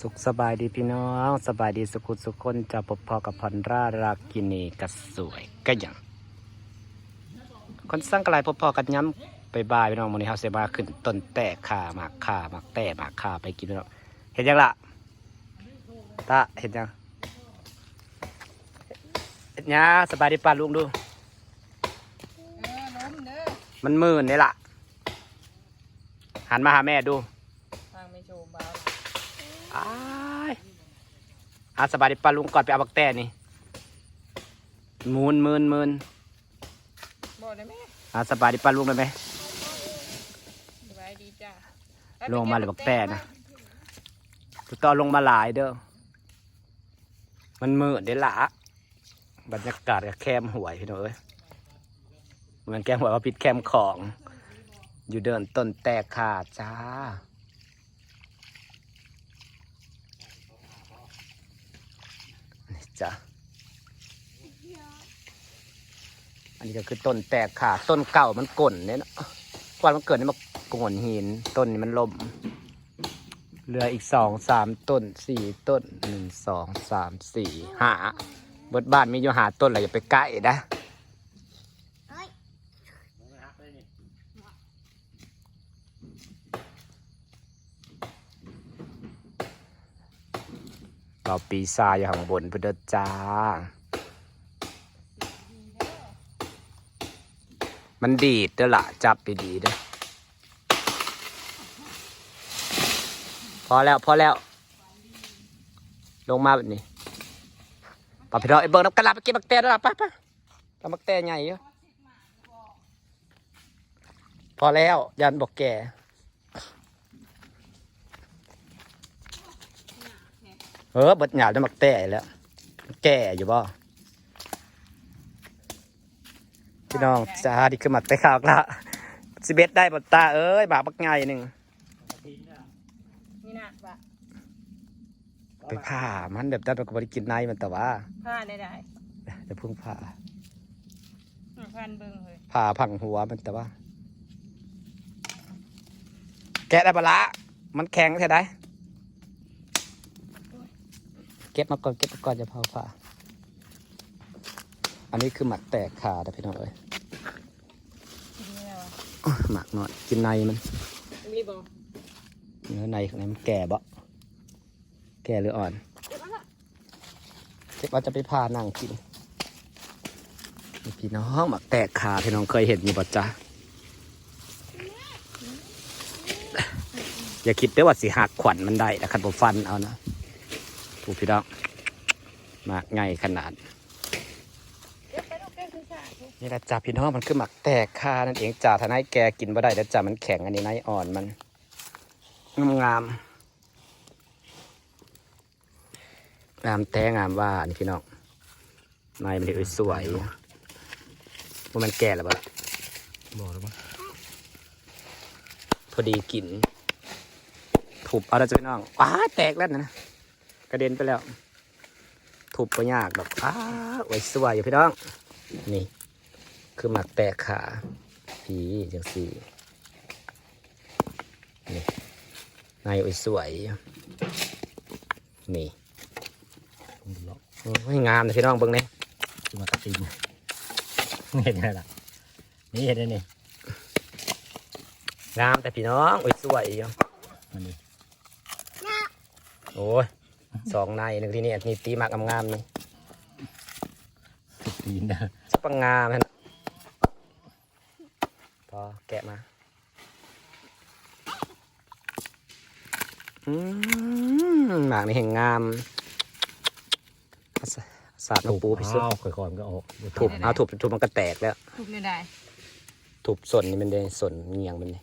สุขสบายดีพี่น้องสบายดีสุขุสุขคนจะพบพอกับพันรารักกินีกระสวยก็ยังคนสร้างกลายพบพอกันย้ำไปบายพี่น้องวันนี้เฮาเสมาขึ้นต้นแตะขาหมากขาหมากแต่หมากขาไปกินพี่น้องเห็นยังล่ะตาเห็นยังเห็นยังสบายดีป้าลุงดูมันมืนนี่ล่ะหันมาหาแม่ดูทางไม่โชว์เบา อ้ายอาสบายดีปลาลุงก่อนไปเอาบักแต้นี่มูนมืนมืนบอกได้ไหมอาสบายดีปลาลุงได้ไหมสบายดีจ้าลงมาเลยบักแต้นะตุต่อลงมาหลายเด้อ มันมืดเด้อละบรรยากาศกับแคมหวยพี่น้องเอ้ยมันแคมหวยว่าผิดแคมของ อยู่เดินต้นแตกขาดจ้า จ้ะอันนี้ก็คือต้นแตกขาดต้นเก่ามันก่นเนี่ยนะก่อนมันเกิดนี่มันโกนหิน ต้นนี้มันล่มเหลืออีกสองสามต้นสี่ต้นหนึ่งสองสามสี่หาบิดบ้านมีอยู่หาต้นอะไรอย่าไปใกล้นะ เราปีซาอยู่ข้างบนพื่อเด้อจ้า มันดีดเด้อละจับไปดีเด้อพอแล้วพอแล้ว ลงมาแบบนี้ปะพี่น้องไอ้เบิร์น้ำกระลาไปเก็บบักแตนด้วล่ะปไปทำบักแตนใหญ่เยอะพอแล้วยันบอกแก่ เออเบิดหยาบได้บักแตแล้ว แก่อยู่บ่พี่น้องจ้าดีขึ้นมาแต่ข่าวละสิเบ็ดได้บทตาเอ้ยบาปบักง่ายหนึ่งนี่นะปะไปผ่ามันเดี๋ยวเราก็บริกินในมันแต่ว่าผ้าได้ได้จะพึ่งผ่าอืมพันเบิ่งเลยผ่าพังหัวมันแต่ว่า แกะได้ปะละมันแข็งใช่ไหม เก็บมาก่อนเก็บมาก่อนจะเผาผ่าอันนี้คือหมักแตกขาแต่พี่น้องเอ้ยทีนี้แล้วหมักหน่อยกินในมันมีบ่เนื้อในข้างในมันแก่บ่แก่หรืออ่อนเก็บว่าจะไปพานั่งกินนี่พี่น้องหมักแตกขาพี่น้องเคยเห็นอยู่บ่จ๊ะอย่าคิดเด้อว่าสิหักขวัญมันได้นะคันบ่ฟันเอานะ ถูกพี่น้องหมากไงขนาดเดี๋ยวไปลูกแก้วคือชาทุกนี่แหละจ้าพี่น้องมันคือหมักแตกคานั่นเองจ้าถ้าให้แกกินบ่ได้แล้วจ้ามันแข็งอันนี้ไนอ่อนมันงามงามงามแท้งามว่านี่พี่น้องในมันเลยสวยว่ามันแก่แล้วบ่ล่ะบอกแล้วมั้งพอดีกินถูบเอาแล้วจ้ะพี่น้องอ้าแตกแล้วนะก ระเด็นไปแล้ว ถูบก็ยากดอกอ้าโอ้ยสวยอยู่พี่น้อง นี่ คือหมักแตกขาผีจังสี่นี่นายโอ้ยสวย นี่ผมดูแล้วโอ้ยงามเลยพี่น้องเบิ่งนี่จะมากระตินเห็นไงล่ะนี่เห็นได้นี่งามแต่พี่น้องโอ้ยสวยอยู่มันนี่โอ้ย สองนายหนึ่งที่นี่นี่ตีหมากงามๆนี่ตีนนะสปังงามนะพอแกะมาอืมหมากนี่แห่งงามสสาดน้ำปูพี่สุดอ้าวค่อยๆมันก็ออกถูกเอาถูกถูกมันก็แตกแล้วทุกได้ได้ถูกส่วนนี่มันได้ส่วนเงียงมันนี่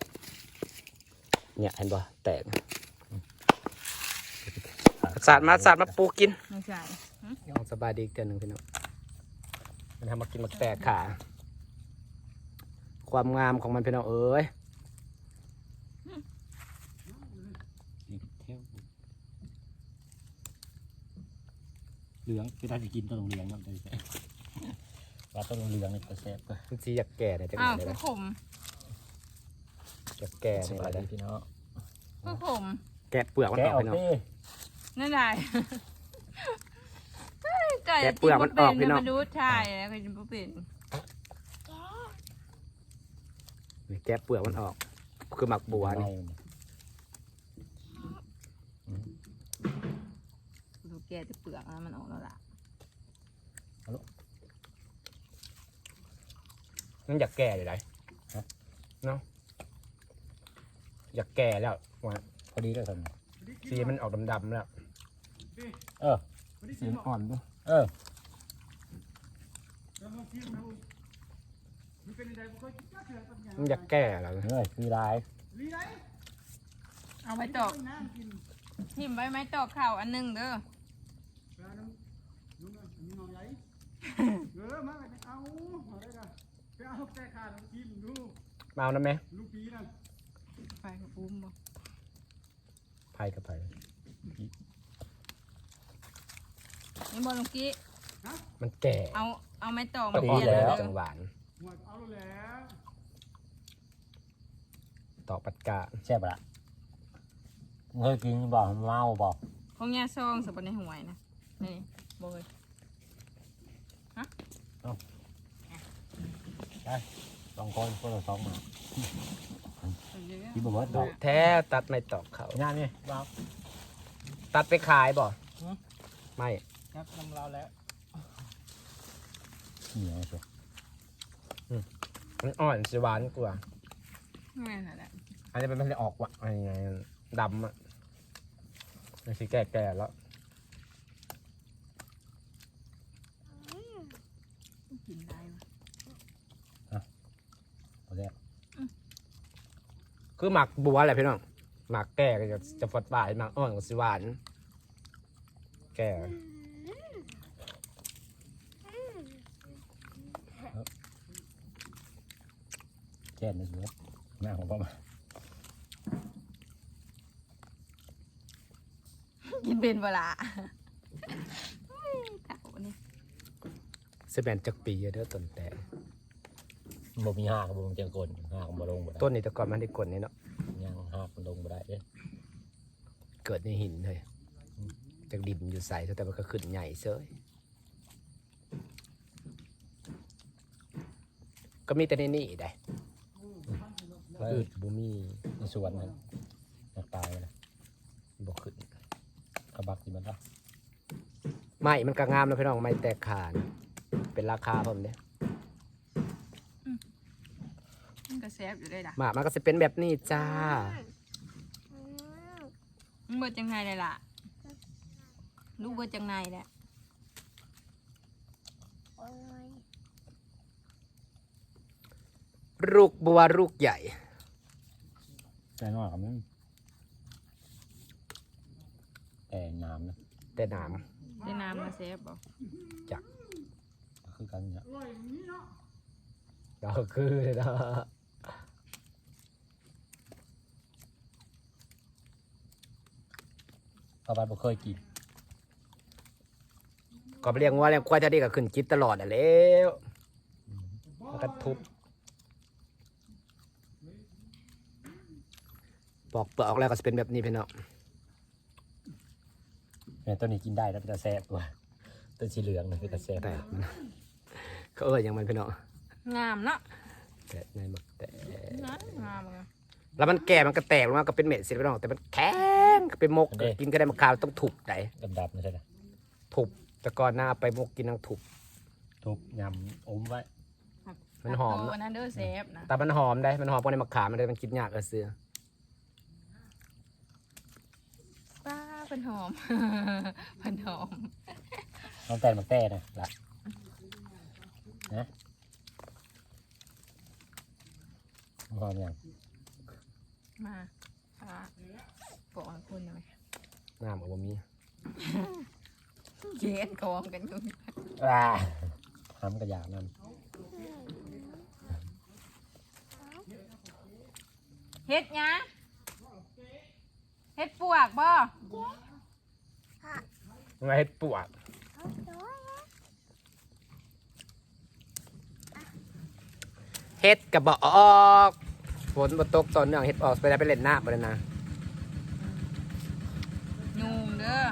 เนี่ยเห็นบ่แตก สาดมาสาดมาปูกินไม่ใช่น้องสบายดีอีกเดือนหนึ่งพี่น้องมันทำมากินมาแตกขา ความงามของมันพี่น้องเอ้ยเหลืองคือถ้าจะกินต้องเหลืองเนาะใจแซ่บว่าต้องเหลืองนี่ก็แซ่บก็มันสีอยากแก่เนี่ยจังอ้าวเลยคือนะขมอยากแก่สเนี่ยบายเลดียพี่น้องคือขมแกะเปลือกมันอแกะอกออกพี่น้องดิ นั่นได้ไก่แกะเปลือกมันออกพี่น้องมันดูใช่แล้วก็จะบ่เป็นนี่แกะเปลือกมันออก คือหมักบัวนี่ดูแกะแต่เปลือกแล้วมันออกแล้วล่ะมันอยากแก่เลยไรเนาะอยากแก่แล้วว่าพอดีแล้วท่าน สีมันออกดำๆแล้วเออสีมันอ่อนด้วยเออมันอยากแก่แล้วเฮ้ยคือลายเอาไว้ตอกหิมไว้ไม้ตอกข้าวอันหนึงเด้อเออมาไปเอาเอาได้กันไปเอาแก้ขาดของกินดูมาเอานะแม่ลูกปีนั่นไฟกับปุ้มบ่ ไผ่กับไผ่นี่บอลงกี้มันแก่เอาเอาไม้ตอกต้มาองเปอ่อลี่นยนแล้วเด้จัองหวานหมดเอาแล้วตอกปัดกาแซ่บละเคยกินบอกเมาบอกของยาซองสบในหวยนะนี่บ่เลย สองคนคนละสองหมาเอาเยอะที่บอกว่าดอกแท้ตัดไม่ตอกเขางานนี่บ้าตัดไปขายบ่ไม่งัดนำเราแล้วเหนียวเชียวมันอ่อนสิหวานกว่าไม่นั่นแหละอันนี้มันไม่ได้ออกว่ะอะไรไงดำอะมันสีแก่ๆแล้วกินได้วะ พอแล้ว คือหมักบัวแหละพี่น้องหมักแก่ก็จะจะฟดบ่ายหมักอ่อนก็สิหวาน แก่แช่ในเนื้อหน้าของพ่อมากินเป็นเวลาเต่านี่สแบนจักปีเด้อต้นแต่ บ่มีห้ากับบ่มีเจียงกลห้ากับบ่ลงบ่ได้ต้นนี้แต่ก่อนมันได้กลนนี่เนาะยังห้ากับลงบ่ได้เด้เกิดในหินเลยจากดินอยู่ใสแต่มันก็ขึ้นใหญ่เซยก็มีแต่ในนี่ได้แล้วอืดบุมีในสวนนั้นอยากตายนะบ่ขึ้นกระบักที่มันละไม่มันก็งามแล้วพี่น้องไม่แตกขานเป็นราคาผมเนี่ย มันก็แซ่บอยู่เลยล่ะหมากมันก็จะเป็นแบบนี้จ้ามันเบิดจังไงเลยล่ะ ลูกเบิดจังไงแหละลูกบัวลูกใหญ่แต่นอกกับมันแต่น้ำนะแต่หนามได้น้ำมาแซ่บบ่ก็คือกันเนี่ยอร่อยอย่างนี้เนาะ เราคือเลยนะพระบาทบ่เคยกินก็ไปเลี้ยงวัวเลี้ยงควายเท่านี้ก็ขึ้นจิตตลอดอะแล้วมันก็ทุบปอกเปลือกออกแล้วก็จะเป็นแบบนี้พี่น้องแม่ตัวนี้กินได้แล้วเป็นตาแซ่บกว่าตัวสีเหลืองนะเป็นตาแซ่บแต่มันเขาเอ่ยอย่างมันพี่น้องงามเนาะแต่ในหมักแต่นะงามเลยแล้วมันแก่มันก็แตกลงมาก็เป็นเม็ดสิพี่น้องแต่มันแข็ง ก็เป็นมกกินก็ได้มะขาวต้องถูกได้ดำๆนะใช่ไหมถูกแต่ก่อนหน้าเอาไปมกกินทั้งถูก ทุบยำอมไว้มันหอมตัเนวอะนั้นเด้อแซ่บนะแต่มันหอมได้มันหอมกว่าในมะขามมันเลยมันกินยากเออเสือป้าเป็นหอมเป็นหอมน้องแต่มาแต่นะละนะพร้อมยังมาป้า ปอกให้คุณหน่อยน้ำกับมีเย็นกองกันอยู่ว้าทำกระยานั่นเฮ็ดหยังเฮ็ดปวกบ่มันมาเฮ็ดปวดเฮ็ดกระบอกออกฝนบ่ตกตอนเนื่องเฮ็ดออกไปได้ไปเล่นน้ำไปเลยนะ ยุงเด้อ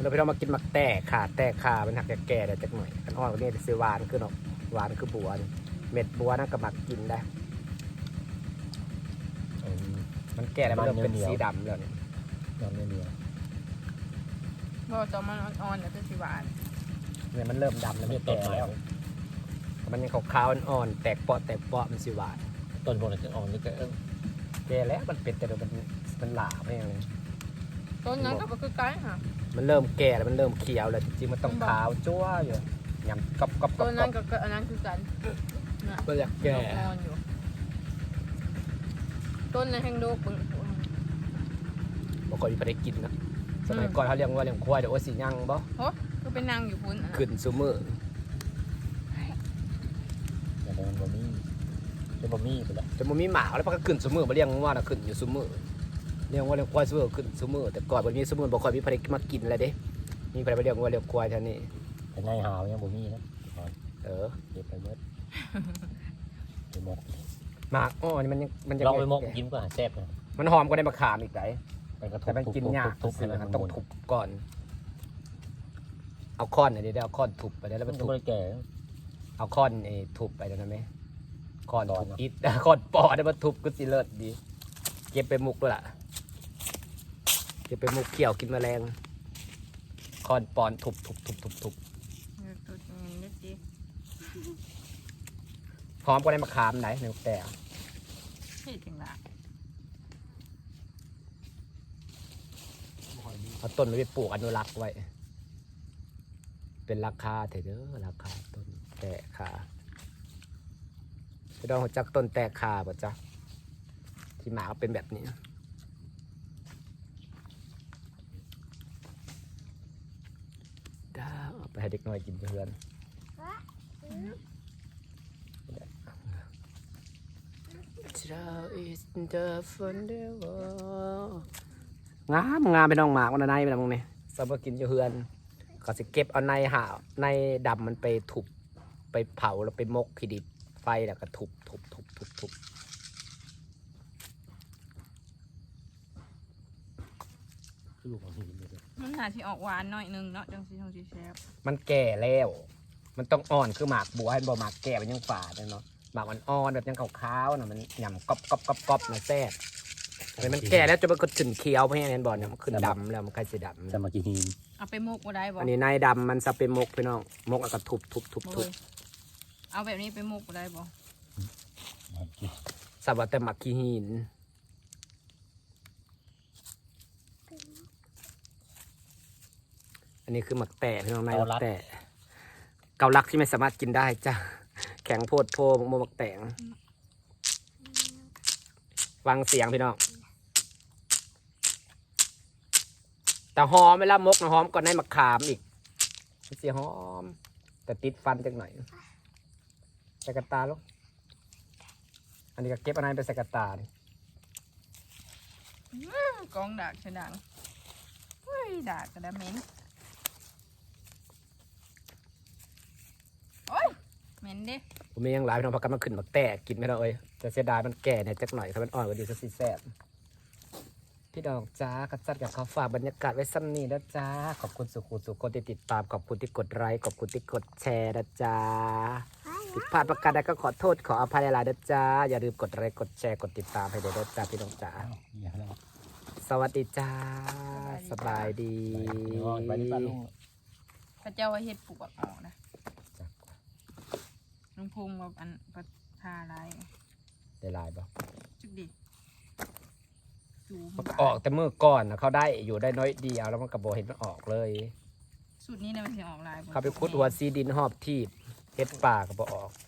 เราไปเรามากินหมักแตกขาแตกขาเป็นหักแก่ๆเดี๋ยวจักหน่อยกันอ่อนกว่านี้จะซื้อหวานคือเนาะหวานคือบัวนี่เม็ดบัวนั่นก็หมักกินได้อืมมันแก่แล้วมันเริ่มเป็นมันเหนียวสีดำแล้วเนี่ยน้ำเนื้อบ่ตอนมันอ่อนๆแล้วจะสิหวานเนี่ยมันเริ่มดำแล้วไม่มันต้แก่นไม้แล้วมันยังขาวๆอ่อนๆแตกเปาะแตกเปาะมันสีหวานต้นพวกนั้นจะอ่อนนี่ก็เออแก่แล้วมันเป็นแต่เดี๋ยวมันมันหลาไม่ยังเลยต้นนั้นก็บ่คือไกลค่ะ มันเริ่มแก่แล้วมันเริ่มเขียวแล้วจริงๆมันต้องมันบอกขาวจั่วอยู่ยำกรอบกรอบกรต้อบนกรนั้อนบก็ก็อันนั้นคือกันน่ะก็อยากแก่อ่อนอยู่ ต้นนั้นแห้งโดกเบิ่งบางคนไม่ได้กินนะสมัยก่อนเขาเรียกว่าเลี้ยงควายเดี๋ยวโอ้สียังบ่โหก็ไปนั่งอยู่พุ่นอันนั้นขึ้นซูมือแต่มันบะมี่เป็นบะมี่ไปแล้วแต่มันมีหมาแล้วมันก็ขึ้นซูมือมาเลี้ยงว่าน่ะขึ้นอยู่ซูมือ เลี้ยงว่าเลี้ยงควายซูมือขึ้นซูมือแต่ก่อนมันมีซูมือบ่ค่อยมีใครมากินอะไรเด้ มีใครมาเลี้ยงว่าเลี้ยงควายเท่านี้แต่ในหาวยังบะมี่นะก่อนเออเก็บไปเบิดไปหมดหมากอ้อนี่มันยังมันยังลองไปมกกินก็หาแซ่บนะมันหอมกว่าในมะขามอีกไดไปกระทุแต่มันกินยากทุบๆซื้อให้ๆมันต้องหมุนทุบก่อน เอาค้อนอันนี้ได้เอาค้อนทุบไปได้แล้วมัมันนก็ทุบไม่ได้แก่เอาค้อนไอ้ทุบไปได้ไหมค้อนตอนทุบเนอะอิฐค้อนปอได้มาทุบก็สิเลิศดี เก็บไปมุกด้วยล่ะ เก็บไปมุกเขี่ยวกินแมลงค้อนปอนทุบทุบทุบทุบทุบเออตัวนี้นิดสิพร้อมก็ได้มาขามไหนในแต่เฮ็ดจังล่ะเอาต้นไว้ปลูกอนุรักษ์ไว้ เป็นราคาเถอะเด้อราคาต้นแตกขาไปดองหัวจักต้นแตกขาป่ะจ๊ะที่หมาเป็นแบบนี้ ดาเอาไป ให้เด็กน้อยกินเพื่อนเจ้า is the fun the world งามงามไปน้องหมากวันไหนไปน้องนี่สำหรับกินอยู่เฮือนก็สิเก็บเอาในหาในดำมันไปถูบไปเผาแล้วไปมกขีดิบไฟแล้วก็ทุบทุบทุบทุบทุบ คือลูกของหินเลย มันน่าสิออกหวานหน่อยหนึงเนาะจังสิทงสิแซ่บมันแก่แล้ว มันต้องอ่อนคือหมากบัวให้บ่หมากแก่มันยังฝาดเนาะหมากมันอ่อนแบบยังขาวๆนะมันหย่ำก๊อบก๊อบก๊อบก๊อบนะแซ่บแต่มันแก่แล้วจะมันก็ขึ้นเขียวเพราะงั้นเห็นบ่เนี่ยมันขึ้นดำแล้วมันใกล้จะดำจะมากินหินเอาไปมกบ่ได้บ่อันนี้นายดำมันจะเป็นมกพี่น้องมกแล้วก็ทุบทุบทุบบ่ทุบเว้ยเอาแบบนี้ไปมกบ่ได้บ่มากินสับว่าแต่หมักขี้หิน อันนี้คือหมักแตะพี่น้องนายหมักแตะเกาลักที่ไม่สามารถกินได้จ้ะแข็งโพดโพมหมักแตงฟังเสียงพี่น้องแต่หอมเวลามกนะหอมก่อนให้มะขามอีกมันเสียหอม แต่ติดฟันจังหน่อยใส่กระตาลูกอันนี้ก็เก็บอันนั้นไปใส่กระตานี่กองดากฉดังเฮ้ยดากกระดาเหม็นโอ้ยเห ม็นดิผมมียังหลายพี่น้องพักกันมาขึ้นมาแตกกินไม่ได้เอ้ยแต่เสียดายมันแก่เนี่ยจักหน่อยถ้ามันอ่อนกว่าดีสักสิแซ่บพี่ดอกจ้ากระจัดกับเขาฝากบรรยากาศไว้ซ้ำนี้นะจ้าขอบคุณสุขุสุขคนที่ติดตามขอบคุณที่กดไลค์ขอบคุณที่กดแชร์นะจ้าผิดพลาดประการใดก็ขอโทษขออภัยหลายๆนะจ้าอย่าลืมกดไลค์กดแชร์กดติดตามให้ด้วยนะจ้าพี่น้องจ้าอย่าแล้วสวัสดีจ้าสบายดีไปที่บ้านลุงพระเจ้าว่าเฮ็ดปลวกออกนะ ลุงพุงแบบอันประทาอะไรได้ลายบ่จุกดิจูมันก็ออกแต่เมื่อก่อนนะเขาได้อยู่ได้น้อยเดียวแล้วมันกระโบเห็นมันออกเลย สูตรนี้เนี่ยมันสิออกลายบ่เขาไปคุดหัวซีดินหอบทีบเฮ็ดป่าก็บ่ออกอ